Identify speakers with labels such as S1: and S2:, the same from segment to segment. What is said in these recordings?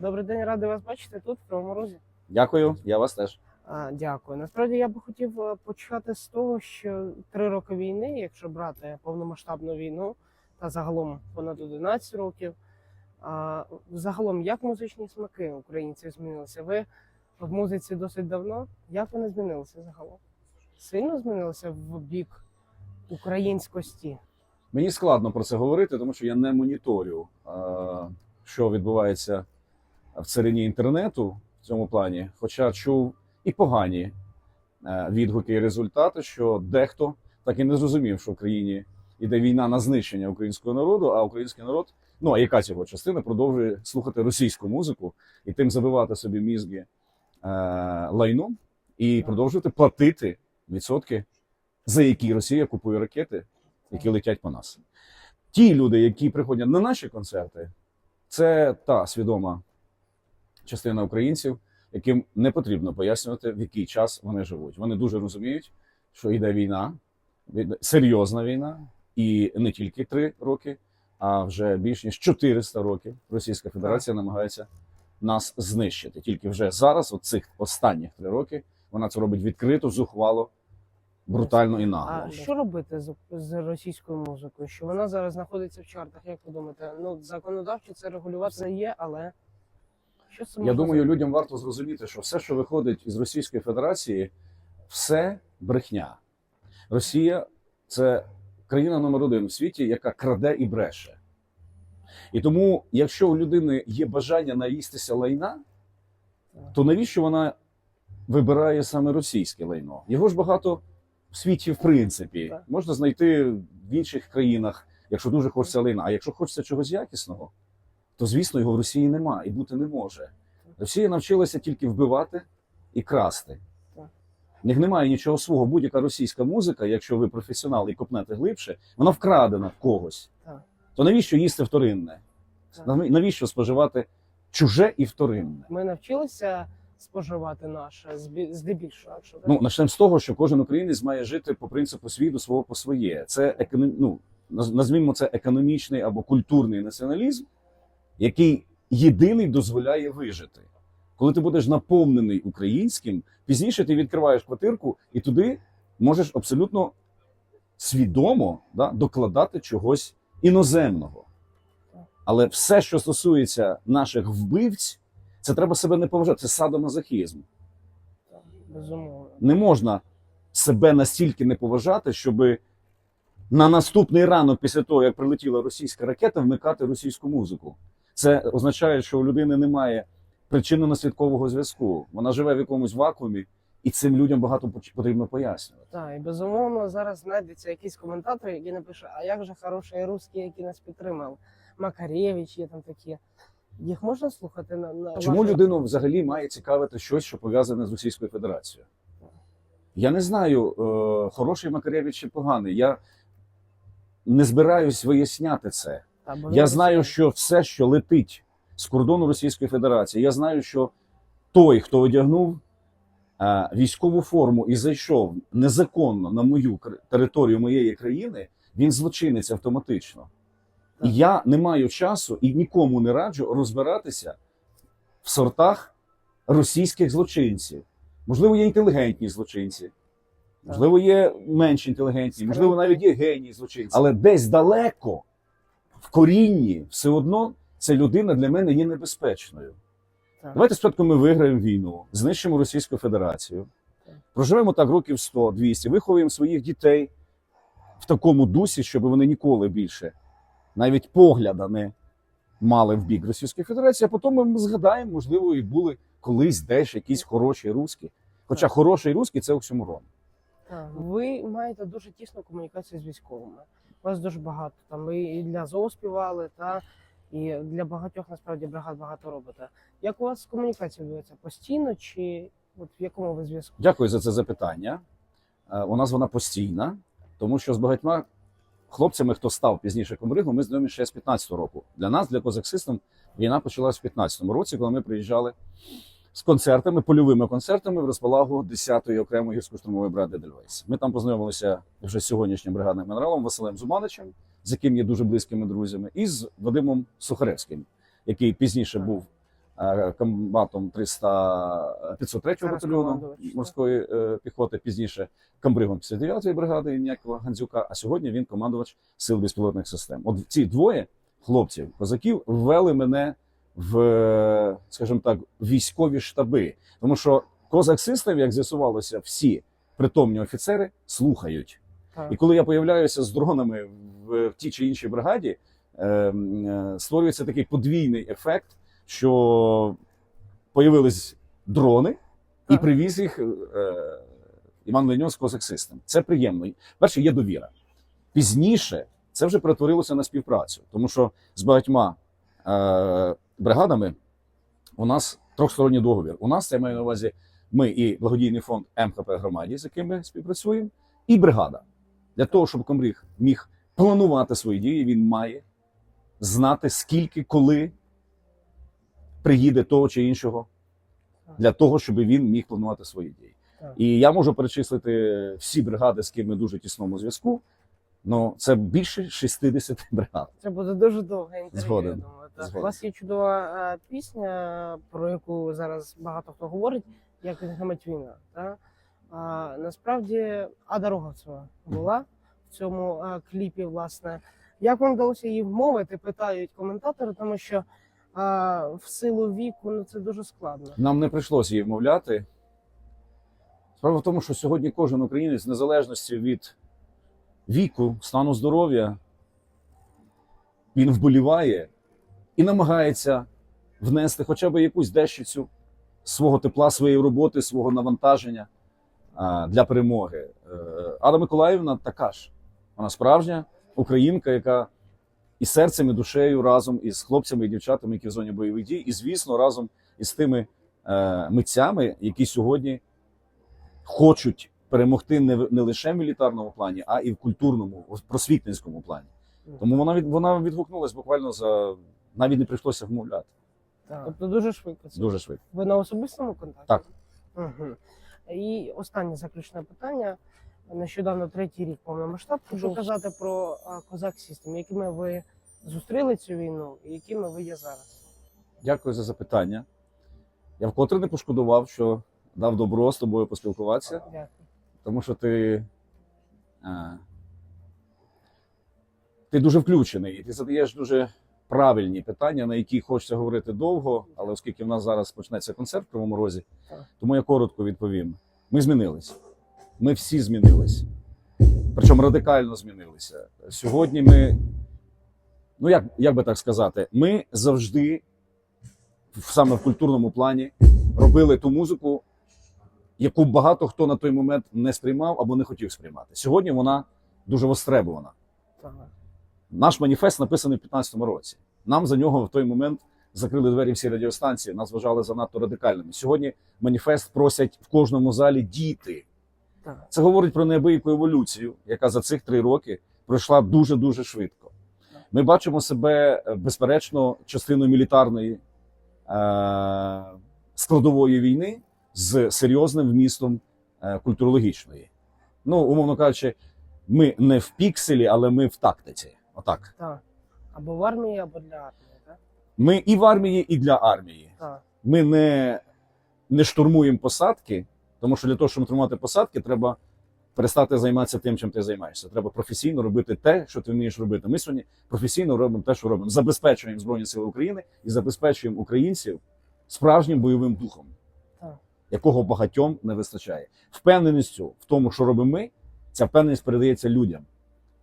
S1: Добрий день, радий вас бачити тут, в Кривому Розі.
S2: Дякую, я вас теж.
S1: А, дякую. Насправді я би хотів е, почати з того, що три роки війни, якщо брати повномасштабну війну, та загалом понад 11 років. А, загалом, як музичні смаки українців змінилися? Ви в музиці досить давно. Як вони змінилися загалом? Сильно змінилися в бік українськості?
S2: Мені складно про це говорити, тому що я не моніторю, що відбувається в царині інтернету в цьому плані. Хоча чув і погані е, відгуки і результати, що дехто так і не зрозумів, що в країні йде війна на знищення українського народу, а український народ, ну а якась його частина, продовжує слухати російську музику і тим забивати собі мізки е, лайном і продовжувати платити відсотки, за які Росія купує ракети які летять по нас. Ті люди, які приходять на наші концерти, це та свідома частина українців, яким не потрібно пояснювати, в який час вони живуть. Вони дуже розуміють, що йде війна, серйозна війна, і не тільки три роки, а вже більш ніж 400 років Російська Федерація намагається нас знищити. Тільки вже зараз, от цих останніх три роки, вона це робить відкрито, зухвало, брутально і нагло.
S1: А що робити з, з російською музикою? Що вона зараз знаходиться в чартах? Як ви думаєте? Ну законодавчо це регулювати є, але що це
S2: Я думаю,
S1: зробити?
S2: людям варто зрозуміти, що все, що виходить із Російської Федерації, все брехня. Росія це країна номер один у світі, яка краде і бреше. І тому, якщо у людини є бажання наїстися лайна, то навіщо вона вибирає саме російське лайно? Його ж багато в світі, в принципі, можна знайти в інших країнах, якщо дуже хочеться лайна. А якщо хочеться чогось якісного, то звісно його в Росії нема і бути не може. Росія навчилася тільки вбивати і красти. В них немає нічого свого. Будь-яка російська музика, якщо ви професіонал і копнете глибше, вона вкрадена в когось. То навіщо їсти вторинне? Навіщо споживати чуже і вторинне?
S1: Ми навчилися споживати наше здебільшого. Якщо?
S2: Ну, почнемо з того, що кожен українець має жити по принципу свій до свого по своє. Це економ... ну, назвімо це економічний або культурний націоналізм, який єдиний дозволяє вижити. Коли ти будеш наповнений українським, пізніше ти відкриваєш квартирку і туди можеш абсолютно свідомо да, докладати чогось іноземного. Але все, що стосується наших вбивць, це треба себе не поважати. Це садомазохізм
S1: безумовно.
S2: не можна себе настільки не поважати, щоб на наступний ранок, після того, як прилетіла російська ракета, вмикати російську музику. Це означає, що у людини немає причинно-наслідкового зв'язку. Вона живе в якомусь вакуумі, і цим людям багато потрібно пояснювати.
S1: Так, і безумовно зараз знайдеться якийсь коментатор, який напише: а як же хороші русські, які нас підтримали? Макаревич є там такі. Їх можна слухати на, на
S2: Чому
S1: вашу-
S2: людину взагалі має цікавити щось, що пов'язане з Російською Федерацією? Я не знаю, е, хороший Макаревич чи поганий. Я не збираюсь виясняти це. Я знаю, що все, що летить з кордону Російської Федерації, я знаю, що той, хто одягнув е, військову форму і зайшов незаконно на мою територію моєї країни, він злочинець автоматично. І я не маю часу і нікому не раджу розбиратися в сортах російських злочинців. Можливо, є інтелігентні злочинці, можливо, є менш інтелігентні, можливо, навіть є генії злочинці. Але десь далеко в корінні все одно ця людина для мене є небезпечною.
S1: Так.
S2: Давайте спочатку ми виграємо війну, знищимо Російську Федерацію,
S1: Так.
S2: проживемо так років 100-200, виховуємо своїх дітей в такому дусі, щоб вони ніколи більше навіть погляда не мали в бік Російської Федерації, а потім ми згадаємо, можливо, і були колись десь якісь хороші русські. Хоча
S1: Так.
S2: хороший русський це оксюморон.
S1: Ви маєте дуже тісну комунікацію з військовими. Вас дуже багато. Там і для ЗОО співали, та і для багатьох насправді бригад багато робите. Як у вас комунікація відбувається? Постійно чи от в якому ви зв'язку?
S2: Дякую за це запитання. Е, У нас вона постійна, тому що з багатьма хлопцями, хто став пізніше комбригом, ми знайомі ще з 15-го року. Для нас, для козаксистам, війна почалась в 15-му році, коли ми приїжджали з концертами, польовими концертами в розпалагу 10-ї окремої гірсько-штурмової бригади Дельвейс. Ми там познайомилися вже з сьогоднішнім бригадним генералом Василем Зуманичем, з яким є дуже близькими друзями, і з Вадимом Сухаревським, який пізніше був е, комбатом 300 503
S1: Зараз
S2: батальйону морської е, піхоти, пізніше комбригом 59-ї бригади Ніякова Гандзюка, а сьогодні він командувач сил безпілотних систем. От ці двоє хлопців, козаків, ввели мене в, скажімо так, військові штаби. Тому що козак System, як з'ясувалося, всі притомні офіцери слухають.
S1: Так.
S2: І коли я появляюся з дронами в, в тій чи іншій бригаді, е, е, створюється такий подвійний ефект, що появились дрони, і привіз їх е, Іван Леньон з Козак System. Це приємно. Перше, є довіра. Пізніше це вже перетворилося на співпрацю, тому що з багатьма е, бригадами у нас трьохсторонній договір. У нас це я маю на увазі ми і благодійний фонд МХП громаді, з яким ми співпрацюємо, і бригада. Для того, щоб комбриг міг планувати свої дії, він має знати, скільки, коли приїде того чи іншого, для того, щоб він міг планувати свої дії. І я можу перечислити всі бригади, з ким ми дуже тісному зв'язку. Ну, це більше 60 бригад.
S1: Це буде дуже довге інтерв'ю.
S2: Згоден.
S1: Так. У вас є чудова е, пісня, про яку зараз багато хто говорить, як відгамать війна. Та? А, насправді Ада Роговцева була в цьому е, кліпі, власне. Як вам вдалося її вмовити, питають коментатори, тому що е, в силу віку ну, це дуже складно.
S2: Нам не прийшлося її вмовляти. Справа в тому, що сьогодні кожен українець, незалежності від віку, стану здоров'я, він вболіває і намагається внести хоча б якусь дещицю свого тепла, своєї роботи, свого навантаження для перемоги. Е, Ада Миколаївна така ж. Вона справжня українка, яка і серцем, і душею разом із хлопцями і дівчатами, які в зоні бойових дій, і звісно, разом із тими е, митцями, які сьогодні хочуть перемогти не, в- не лише в мілітарному плані, а і в культурному, в просвітницькому плані. Тому вона від вона відгукнулась буквально за навіть не прийшлося вмовляти.
S1: Так. Тобто дуже швидко це.
S2: Дуже швидко.
S1: Ви на особистому контакті?
S2: Так.
S1: Угу. І останнє заключне питання. Нещодавно третій рік повномасштаб. Хочу казати про Козак Сістем, якими ви зустріли цю війну і якими ви є зараз.
S2: Дякую за запитання. Я вкотре не пошкодував, що дав добро з тобою поспілкуватися,
S1: Дякую.
S2: тому що ти, е, ти дуже включений і ти задаєш дуже правильні питання, на які хочеться говорити довго, але оскільки в нас зараз почнеться концерт в Кривому Розі, тому я коротко відповім. Ми змінились. Ми всі змінились. Причому радикально змінилися. Сьогодні ми, ну як, як би так сказати, ми завжди, в- саме в культурному плані, робили ту музику, яку багато хто на той момент не сприймав або не хотів сприймати. Сьогодні вона дуже востребована. Наш маніфест написаний в 15-му році. Нам за нього в той момент закрили двері всі радіостанції, нас вважали занадто радикальними. Сьогодні маніфест просять в кожному залі діти. Це говорить про неабияку еволюцію, яка за цих три роки пройшла дуже дуже швидко. Ми бачимо себе е, безперечно частиною мілітарної е- складової війни з серйозним вмістом е- культурологічної. Ну, умовно кажучи, ми не в пікселі, але ми в тактиці. Отак.
S1: Так. Або в армії, або для армії. Так?
S2: Ми і в армії, і для армії.
S1: Так.
S2: Ми не, не штурмуємо посадки, тому що для того, щоб штурмувати посадки, треба перестати займатися тим, чим ти займаєшся. Треба професійно робити те, що ти вмієш робити. Ми сьогодні професійно робимо те, що робимо. Забезпечуємо Збройні Сили України і забезпечуємо українців справжнім бойовим духом,
S1: Так.
S2: якого багатьом не вистачає. Впевненістю в тому, що робимо ми, ця впевненість передається людям.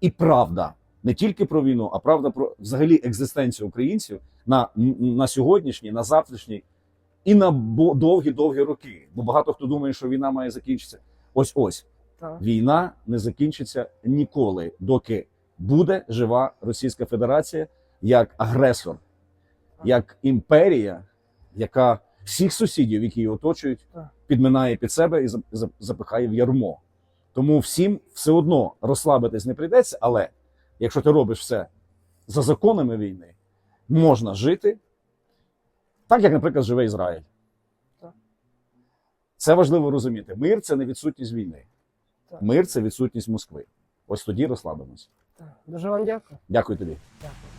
S2: І правда не тільки про війну, а правда про взагалі екзистенцію українців на, на сьогоднішній, на завтрашній і на довгі-довгі роки. Бо багато хто думає, що війна має закінчитися. Ось ось
S1: Так.
S2: війна не закінчиться ніколи, доки буде жива Російська Федерація як агресор, як імперія, яка всіх сусідів, які її оточують,
S1: Так.
S2: підминає під себе і за- за- запихає в ярмо. Тому всім все одно розслабитись не прийдеться, але якщо ти робиш все за законами війни, можна жити так, як, наприклад, живе Ізраїль. Це важливо розуміти. Мир це не відсутність війни.
S1: Так.
S2: Мир це відсутність Москви. Ось тоді розслабимось.
S1: Так. Дуже вам дякую.
S2: Дякую тобі.
S1: Дякую.